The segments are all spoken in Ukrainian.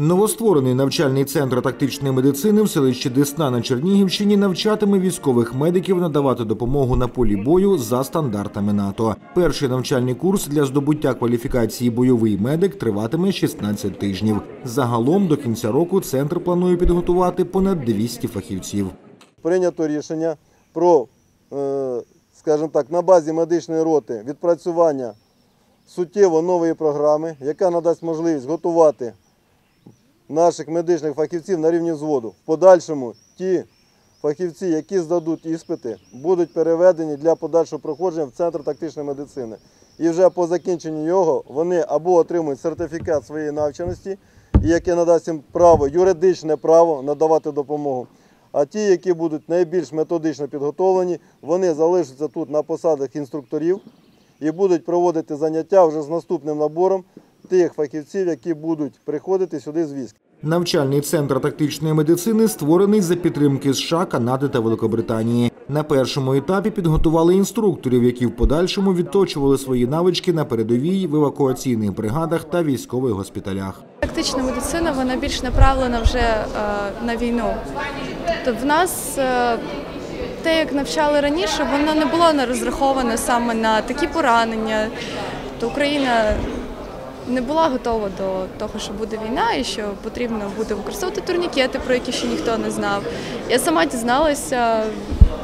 Новостворений навчальний центр тактичної медицини в селищі Десна на Чернігівщині навчатиме військових медиків надавати допомогу на полі бою за стандартами НАТО. Перший навчальний курс для здобуття кваліфікації бойовий медик триватиме 16 тижнів. Загалом до кінця року центр планує підготувати понад 200 фахівців. прийнято рішення про, е, скажімо так, на базі медичної роти відпрацювання суттєво нової програми, яка надасть можливість готувати наших медичних фахівців на рівні взводу. В подальшому ті фахівці, які здадуть іспити, будуть переведені для подальшого проходження в центр тактичної медицини. І вже по закінченню його вони або отримують сертифікат своєї навченості, яке надасть їм право, юридичне право надавати допомогу. А ті, які будуть найбільш методично підготовлені, вони залишаться тут на посадах інструкторів і будуть проводити заняття вже з наступним набором тих фахівців, які будуть приходити сюди з військ. Навчальний центр тактичної медицини створений за підтримки США, Канади та Великобританії. На першому етапі підготували інструкторів, які в подальшому відточували свої навички на передовій в евакуаційних бригадах та військових госпіталях. Тактична медицина вона більш направлена вже е, на війну. Тобто в нас е, те, як навчали раніше, воно не було не розраховане саме на такі поранення. То Україна не була готова до того, що буде війна і що потрібно буде використовувати турнікети, про які ще ніхто не знав. Я сама дізналася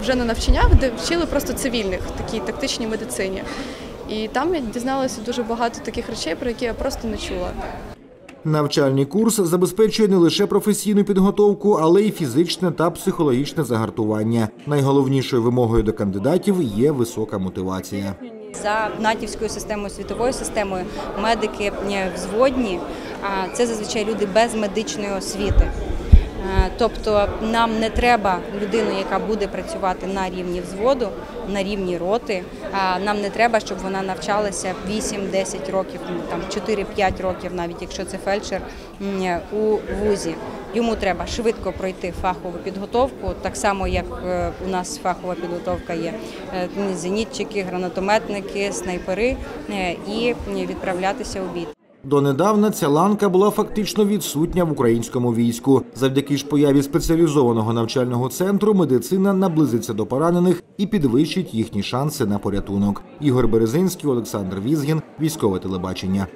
вже на навчаннях, де вчили просто цивільних в такій тактичній медицині. І там я дізналася дуже багато таких речей, про які я просто не чула. Навчальний курс забезпечує не лише професійну підготовку, але й фізичне та психологічне загартування. Найголовнішою вимогою до кандидатів є висока мотивація. За натівською системою, світовою системою медики е, взводні а це зазвичай люди без медичної освіти. Е, Тобто нам не треба людину, яка буде працювати на рівні взводу, на рівні роти. Нам не треба, щоб вона навчалася 8-10 років, ну, там 4-5 років, навіть якщо це фельдшер у вузі. Йому треба швидко пройти фахову підготовку, так само як е, у нас фахова підготовка є е, зенітчики, гранатометники, снайпери е, і відправлятися у бій. Донедавна ця ланка була фактично відсутня в українському війську. Завдяки ж появі спеціалізованого навчального центру медицина наблизиться до поранених і підвищить їхні шанси на порятунок. Ігор Березинський, Олександр Візгін, військове телебачення.